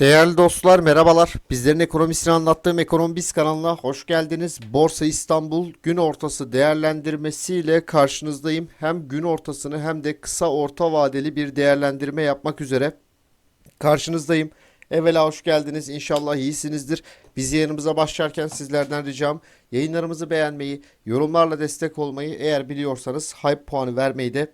Değerli dostlar merhabalar. Bizlerin ekonomisini anlattığım Ekonomi Biz kanalına hoş geldiniz. Borsa İstanbul gün ortası değerlendirmesiyle karşınızdayım. Hem gün ortasını hem de kısa orta vadeli bir değerlendirme yapmak üzere karşınızdayım. Evvela hoş geldiniz. İnşallah iyisinizdir. Biz yayınımıza başlarken sizlerden ricam yayınlarımızı beğenmeyi, yorumlarla destek olmayı, eğer biliyorsanız hype puanı vermeyi de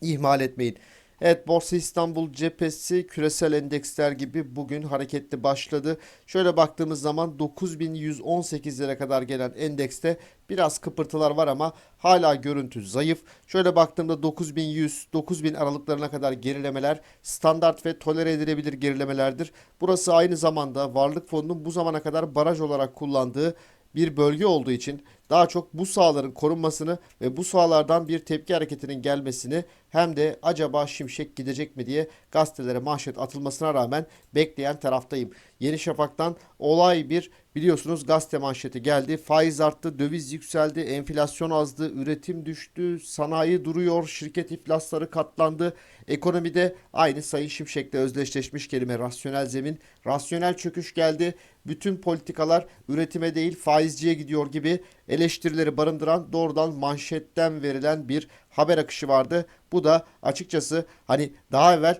ihmal etmeyin. Evet Borsa İstanbul cephesi küresel endeksler gibi bugün hareketli başladı. Şöyle baktığımız zaman 9118'lere kadar gelen endekste biraz kıpırtılar var ama hala görüntü zayıf. Şöyle baktığımda 9100 9000 aralıklarına kadar gerilemeler standart ve tolere edilebilir gerilemelerdir. Burası aynı zamanda varlık fonunun bu zamana kadar baraj olarak kullandığı bir bölge olduğu için daha çok bu sahaların korunmasını ve bu sahalardan bir tepki hareketinin gelmesini hem de acaba Şimşek gidecek mi diye gazetelere manşet atılmasına rağmen bekleyen taraftayım. Yeni Şafak'tan olay bir biliyorsunuz gazete manşeti geldi. Faiz arttı, döviz yükseldi, enflasyon azdı, üretim düştü, sanayi duruyor, şirket iflasları katlandı. Ekonomide aynı Sayın Şimşek'le özdeşleşmiş kelime rasyonel zemin, rasyonel çöküş geldi. Bütün politikalar üretime değil faizciye gidiyor gibi eleştirileri barındıran doğrudan manşetten verilen bir haber akışı vardı. Bu da açıkçası hani daha evvel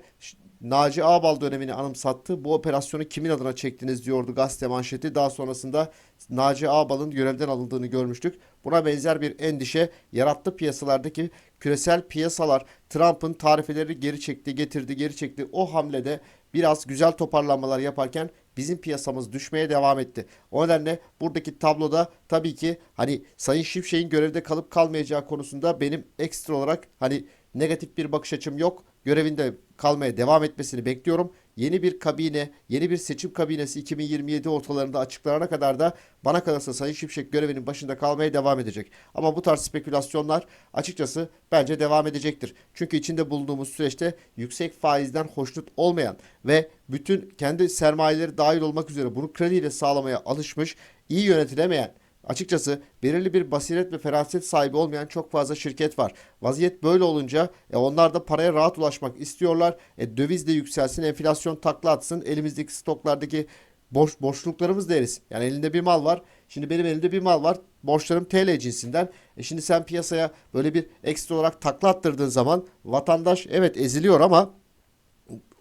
Naci Ağbal dönemini anımsattı. Bu operasyonu kimin adına çektiniz diyordu gazete manşeti. Daha sonrasında Naci Ağbal'ın görevden alındığını görmüştük. Buna benzer bir endişe yarattı piyasalardaki küresel piyasalar Trump'ın tarifeleri geri çekti, getirdi, geri çekti. O hamlede biraz güzel toparlanmalar yaparken bizim piyasamız düşmeye devam etti. O nedenle buradaki tabloda tabii ki hani Sayın Şimşek'in görevde kalıp kalmayacağı konusunda benim ekstra olarak hani negatif bir bakış açım yok. Görevinde kalmaya devam etmesini bekliyorum. Yeni bir kabine, yeni bir seçim kabinesi 2027 ortalarında açıklanana kadar da bana kalırsa Sayın Şimşek görevinin başında kalmaya devam edecek. Ama bu tarz spekülasyonlar açıkçası bence devam edecektir. Çünkü içinde bulunduğumuz süreçte yüksek faizden hoşnut olmayan ve bütün kendi sermayeleri dahil olmak üzere bunu krediyle sağlamaya alışmış, iyi yönetilemeyen Açıkçası belirli bir basiret ve feraset sahibi olmayan çok fazla şirket var. Vaziyet böyle olunca e, onlar da paraya rahat ulaşmak istiyorlar. E, döviz de yükselsin, enflasyon takla atsın, elimizdeki stoklardaki boş boşluklarımız da erisin. Yani elinde bir mal var. Şimdi benim elimde bir mal var. Borçlarım TL cinsinden. E şimdi sen piyasaya böyle bir ekstra olarak takla attırdığın zaman vatandaş evet eziliyor ama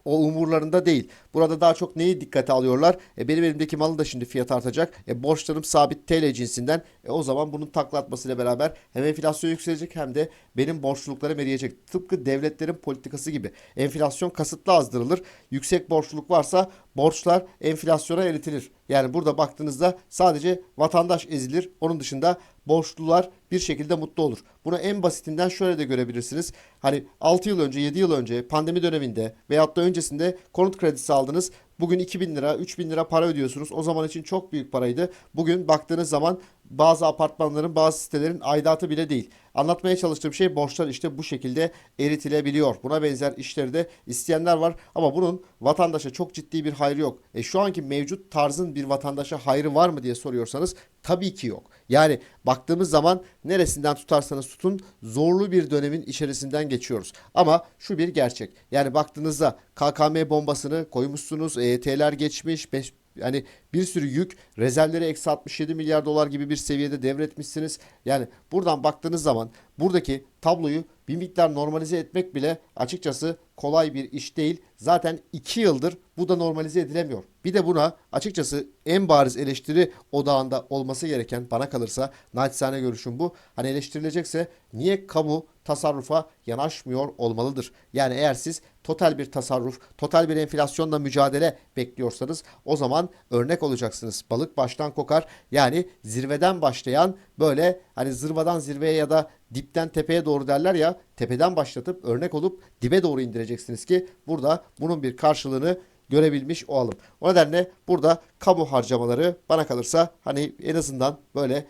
o umurlarında değil. Burada daha çok neyi dikkate alıyorlar? E benim elimdeki malın da şimdi fiyat artacak. E borçlarım sabit TL cinsinden. E o zaman bunun takla atmasıyla beraber hem enflasyon yükselecek hem de benim borçluluklarım eriyecek. Tıpkı devletlerin politikası gibi. Enflasyon kasıtlı azdırılır. Yüksek borçluluk varsa borçlar enflasyona eritilir. Yani burada baktığınızda sadece vatandaş ezilir. Onun dışında borçlular bir şekilde mutlu olur. Bunu en basitinden şöyle de görebilirsiniz. Hani 6 yıl önce, 7 yıl önce pandemi döneminde veyahut da öncesinde konut kredisi aldınız. Bugün 2000 lira, 3000 lira para ödüyorsunuz. O zaman için çok büyük paraydı. Bugün baktığınız zaman bazı apartmanların, bazı sitelerin aidatı bile değil. Anlatmaya çalıştığım şey borçlar işte bu şekilde eritilebiliyor. Buna benzer işleri de isteyenler var ama bunun vatandaşa çok ciddi bir hayrı yok. E şu anki mevcut tarzın bir vatandaşa hayrı var mı diye soruyorsanız tabii ki yok. Yani baktığımız zaman neresinden tutarsanız tutun zorlu bir dönemin içerisinden geçiyoruz. Ama şu bir gerçek. Yani baktığınızda KKM bombasını koymuşsunuz, EYT'ler geçmiş, beş- yani bir sürü yük, rezervleri eksi 67 milyar dolar gibi bir seviyede devretmişsiniz. Yani buradan baktığınız zaman buradaki tabloyu bir miktar normalize etmek bile açıkçası kolay bir iş değil. Zaten 2 yıldır bu da normalize edilemiyor. Bir de buna açıkçası en bariz eleştiri odağında olması gereken bana kalırsa naçizane görüşüm bu. Hani eleştirilecekse niye kamu tasarrufa yanaşmıyor olmalıdır? Yani eğer siz total bir tasarruf, total bir enflasyonla mücadele bekliyorsanız o zaman örnek olacaksınız. Balık baştan kokar. Yani zirveden başlayan böyle hani zırvadan zirveye ya da dipten tepeye doğru derler ya tepeden başlatıp örnek olup dibe doğru indireceksiniz ki burada bunun bir karşılığını görebilmiş olalım. O nedenle burada kamu harcamaları bana kalırsa hani en azından böyle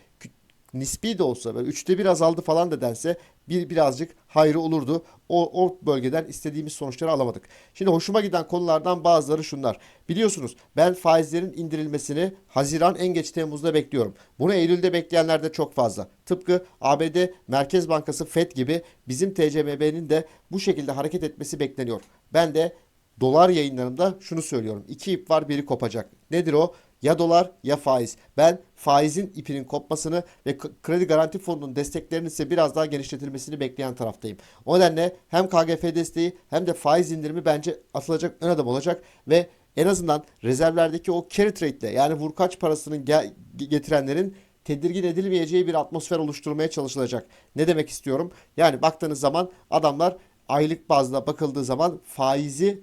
nispi de olsa böyle üçte bir azaldı falan da dense bir birazcık hayrı olurdu. O, o bölgeden istediğimiz sonuçları alamadık. Şimdi hoşuma giden konulardan bazıları şunlar. Biliyorsunuz ben faizlerin indirilmesini Haziran en geç Temmuz'da bekliyorum. Bunu Eylül'de bekleyenler de çok fazla. Tıpkı ABD Merkez Bankası FED gibi bizim TCMB'nin de bu şekilde hareket etmesi bekleniyor. Ben de dolar yayınlarımda şunu söylüyorum. İki ip var biri kopacak. Nedir o? Ya dolar ya faiz. Ben faizin ipinin kopmasını ve kredi garanti fonunun desteklerinin ise biraz daha genişletilmesini bekleyen taraftayım. O nedenle hem KGF desteği hem de faiz indirimi bence atılacak ön adım olacak ve en azından rezervlerdeki o carry trade'le yani vurkaç parasının getirenlerin tedirgin edilmeyeceği bir atmosfer oluşturmaya çalışılacak. Ne demek istiyorum? Yani baktığınız zaman adamlar aylık bazda bakıldığı zaman faizi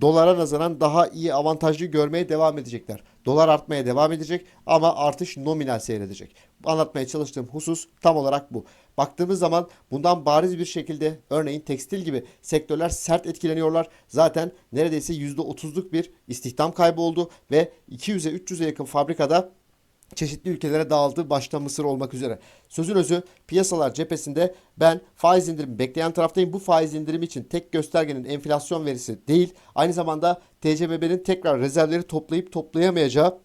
dolara nazaran daha iyi avantajlı görmeye devam edecekler. Dolar artmaya devam edecek ama artış nominal seyredecek. Anlatmaya çalıştığım husus tam olarak bu. Baktığımız zaman bundan bariz bir şekilde örneğin tekstil gibi sektörler sert etkileniyorlar. Zaten neredeyse %30'luk bir istihdam kaybı oldu ve 200'e 300'e yakın fabrikada çeşitli ülkelere dağıldı başta Mısır olmak üzere. Sözün özü piyasalar cephesinde ben faiz indirimi bekleyen taraftayım. Bu faiz indirimi için tek göstergenin enflasyon verisi değil. Aynı zamanda TCMB'nin tekrar rezervleri toplayıp toplayamayacağı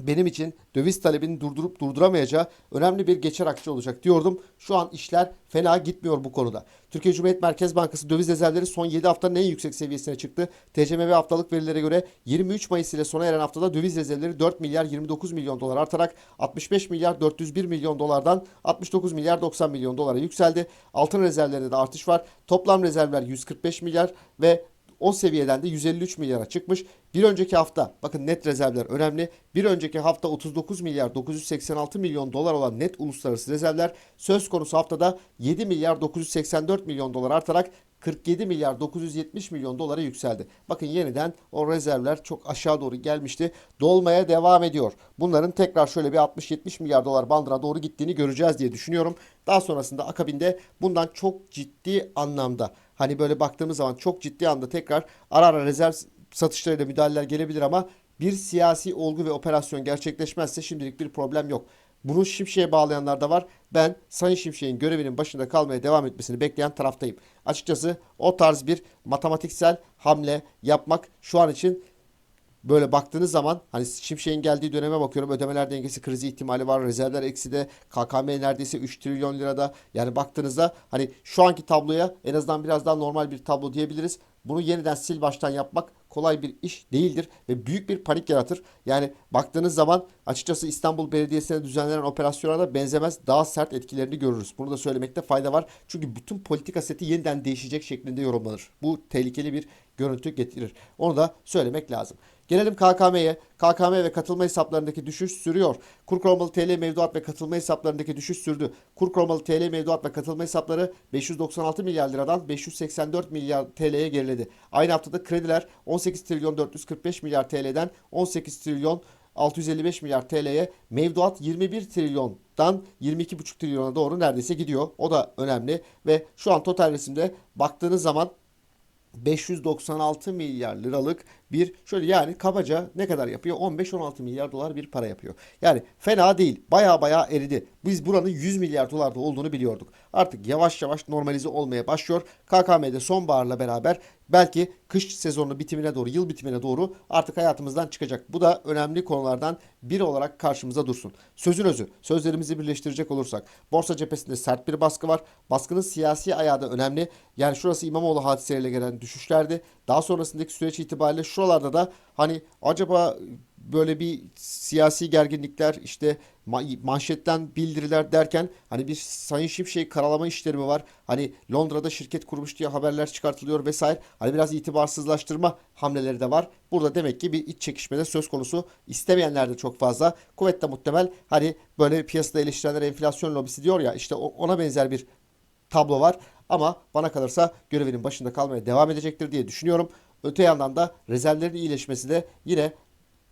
benim için döviz talebini durdurup durduramayacağı önemli bir geçer akçe olacak diyordum. Şu an işler fena gitmiyor bu konuda. Türkiye Cumhuriyet Merkez Bankası döviz rezervleri son 7 haftanın en yüksek seviyesine çıktı. TCMB haftalık verilere göre 23 Mayıs ile sona eren haftada döviz rezervleri 4 milyar 29 milyon dolar artarak 65 milyar 401 milyon dolardan 69 milyar 90 milyon dolara yükseldi. Altın rezervlerinde de artış var. Toplam rezervler 145 milyar ve o seviyeden de 153 milyara çıkmış. Bir önceki hafta bakın net rezervler önemli. Bir önceki hafta 39 milyar 986 milyon dolar olan net uluslararası rezervler söz konusu haftada 7 milyar 984 milyon dolar artarak 47 milyar 970 milyon dolara yükseldi. Bakın yeniden o rezervler çok aşağı doğru gelmişti. Dolmaya devam ediyor. Bunların tekrar şöyle bir 60-70 milyar dolar bandına doğru gittiğini göreceğiz diye düşünüyorum. Daha sonrasında akabinde bundan çok ciddi anlamda hani böyle baktığımız zaman çok ciddi anda tekrar ara ara rezerv satışlarıyla müdahaleler gelebilir ama bir siyasi olgu ve operasyon gerçekleşmezse şimdilik bir problem yok. Bunu Şimşek'e bağlayanlar da var. Ben Sayın Şimşek'in görevinin başında kalmaya devam etmesini bekleyen taraftayım. Açıkçası o tarz bir matematiksel hamle yapmak şu an için böyle baktığınız zaman hani Şimşek'in geldiği döneme bakıyorum. Ödemeler dengesi krizi ihtimali var. Rezervler ekside. KKM neredeyse 3 trilyon lirada. Yani baktığınızda hani şu anki tabloya en azından biraz daha normal bir tablo diyebiliriz. Bunu yeniden sil baştan yapmak kolay bir iş değildir ve büyük bir panik yaratır. Yani baktığınız zaman açıkçası İstanbul Belediyesi'ne düzenlenen operasyona da benzemez. Daha sert etkilerini görürüz. Bunu da söylemekte fayda var. Çünkü bütün politika seti yeniden değişecek şeklinde yorumlanır. Bu tehlikeli bir görüntü getirir. Onu da söylemek lazım. Gelelim KKM'ye. KKM ve katılma hesaplarındaki düşüş sürüyor. Kur korumalı TL mevduat ve katılma hesaplarındaki düşüş sürdü. Kur korumalı TL mevduat ve katılma hesapları 596 milyar liradan 584 milyar TL'ye geriledi. Aynı haftada krediler 18 trilyon 445 milyar TL'den 18 trilyon 655 milyar TL'ye mevduat 21 trilyondan 22,5 trilyona doğru neredeyse gidiyor. O da önemli ve şu an total resimde baktığınız zaman 596 milyar liralık bir şöyle yani kabaca ne kadar yapıyor? 15-16 milyar dolar bir para yapıyor. Yani fena değil. Baya baya eridi. Biz buranın 100 milyar dolarda olduğunu biliyorduk. Artık yavaş yavaş normalize olmaya başlıyor. KKM'de sonbaharla beraber belki kış sezonu bitimine doğru, yıl bitimine doğru artık hayatımızdan çıkacak. Bu da önemli konulardan biri olarak karşımıza dursun. Sözün özü, sözlerimizi birleştirecek olursak borsa cephesinde sert bir baskı var. Baskının siyasi ayağı da önemli. Yani şurası İmamoğlu hadiseleriyle gelen düşüşlerdi. Daha sonrasındaki süreç itibariyle şuralarda da hani acaba böyle bir siyasi gerginlikler işte ma- manşetten bildiriler derken hani bir Sayın Şimşek karalama işleri mi var? Hani Londra'da şirket kurmuş diye haberler çıkartılıyor vesaire. Hani biraz itibarsızlaştırma hamleleri de var. Burada demek ki bir iç çekişmede söz konusu. İstemeyenler de çok fazla. Kuvvetle muhtemel hani böyle piyasada eleştirenler enflasyon lobisi diyor ya işte ona benzer bir tablo var. Ama bana kalırsa görevinin başında kalmaya devam edecektir diye düşünüyorum. Öte yandan da rezervlerin iyileşmesi de yine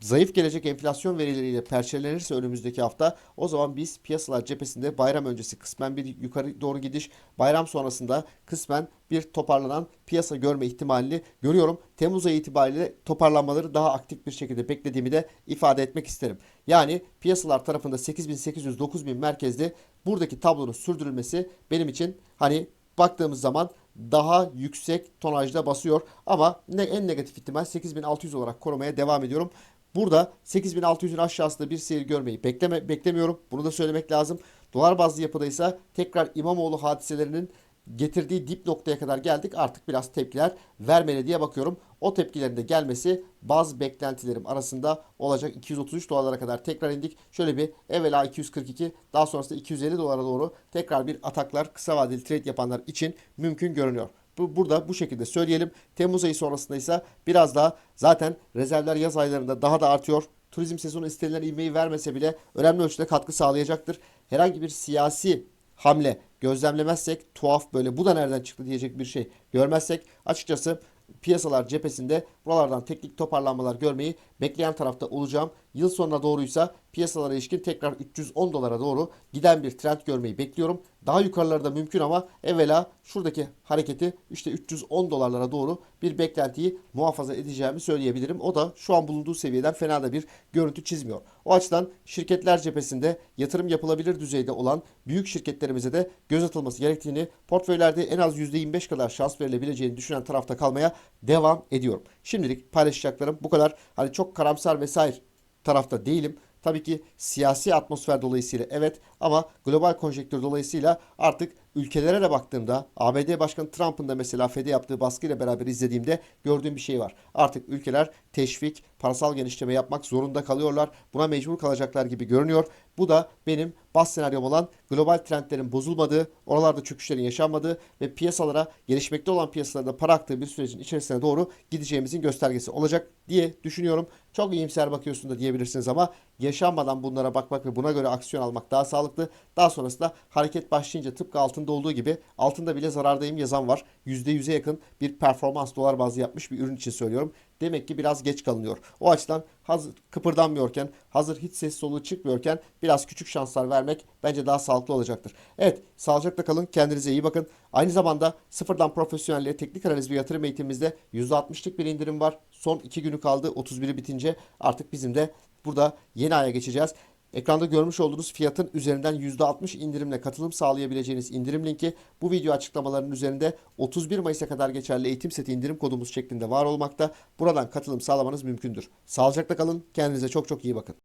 zayıf gelecek enflasyon verileriyle perçinlenirse önümüzdeki hafta o zaman biz piyasalar cephesinde bayram öncesi kısmen bir yukarı doğru gidiş, bayram sonrasında kısmen bir toparlanan piyasa görme ihtimalini görüyorum. Temmuz ayı itibariyle toparlanmaları daha aktif bir şekilde beklediğimi de ifade etmek isterim. Yani piyasalar tarafında 8800-9000 merkezde buradaki tablonun sürdürülmesi benim için hani baktığımız zaman daha yüksek tonajda basıyor ama ne, en negatif ihtimal 8600 olarak korumaya devam ediyorum. Burada 8600'ün aşağısında bir seyir görmeyi bekleme, beklemiyorum. Bunu da söylemek lazım. Dolar bazlı yapıda ise tekrar İmamoğlu hadiselerinin getirdiği dip noktaya kadar geldik. Artık biraz tepkiler vermeli diye bakıyorum. O tepkilerin de gelmesi bazı beklentilerim arasında olacak. 233 dolarlara kadar tekrar indik. Şöyle bir evvela 242 daha sonrasında 250 dolara doğru tekrar bir ataklar kısa vadeli trade yapanlar için mümkün görünüyor. Bu, burada bu şekilde söyleyelim. Temmuz ayı sonrasında ise biraz daha zaten rezervler yaz aylarında daha da artıyor. Turizm sezonu istenilen ivmeyi vermese bile önemli ölçüde katkı sağlayacaktır. Herhangi bir siyasi hamle gözlemlemezsek tuhaf böyle bu da nereden çıktı diyecek bir şey görmezsek açıkçası piyasalar cephesinde buralardan teknik toparlanmalar görmeyi bekleyen tarafta olacağım. Yıl sonuna doğruysa piyasalara ilişkin tekrar 310 dolara doğru giden bir trend görmeyi bekliyorum. Daha yukarılarda mümkün ama evvela şuradaki hareketi işte 310 dolarlara doğru bir beklentiyi muhafaza edeceğimi söyleyebilirim. O da şu an bulunduğu seviyeden fena da bir görüntü çizmiyor. O açıdan şirketler cephesinde yatırım yapılabilir düzeyde olan büyük şirketlerimize de göz atılması gerektiğini, portföylerde en az %25 kadar şans verilebileceğini düşünen tarafta kalmaya devam ediyorum. Şimdilik paylaşacaklarım bu kadar. Hani çok karamsar vesaire tarafta değilim. Tabii ki siyasi atmosfer dolayısıyla evet ama global konjektür dolayısıyla artık ülkelere de baktığımda ABD Başkanı Trump'ın da mesela FED'e yaptığı baskıyla beraber izlediğimde gördüğüm bir şey var. Artık ülkeler teşvik, parasal genişleme yapmak zorunda kalıyorlar. Buna mecbur kalacaklar gibi görünüyor. Bu da benim bas senaryom olan global trendlerin bozulmadığı, oralarda çöküşlerin yaşanmadığı ve piyasalara, gelişmekte olan piyasalarda para aktığı bir sürecin içerisine doğru gideceğimizin göstergesi olacak diye düşünüyorum. Çok iyimser bakıyorsun da diyebilirsiniz ama yaşanmadan bunlara bakmak ve buna göre aksiyon almak daha sağlıklı. Daha sonrasında hareket başlayınca tıpkı altında olduğu gibi altında bile zarardayım yazan var. %100'e yakın bir performans dolar bazlı yapmış bir ürün için söylüyorum. Demek ki biraz geç kalınıyor. O açıdan hazır kıpırdanmıyorken, hazır hiç ses soluğu çıkmıyorken biraz küçük şanslar vermek bence daha sağlıklı olacaktır. Evet, sağlıcakla kalın, kendinize iyi bakın. Aynı zamanda sıfırdan profesyonelliğe teknik analiz ve yatırım eğitimimizde %60'lık bir indirim var. Son 2 günü kaldı. 31'i bitince artık bizim de burada yeni aya geçeceğiz. Ekranda görmüş olduğunuz fiyatın üzerinden %60 indirimle katılım sağlayabileceğiniz indirim linki bu video açıklamalarının üzerinde 31 Mayıs'a kadar geçerli eğitim seti indirim kodumuz şeklinde var olmakta. Buradan katılım sağlamanız mümkündür. Sağlıcakla kalın. Kendinize çok çok iyi bakın.